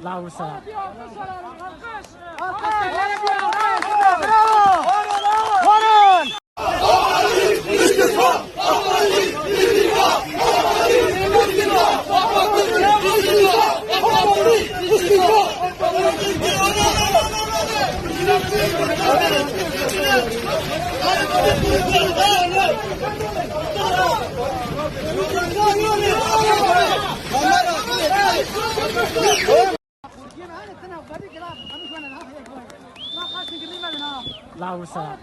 لا وسع لا وسع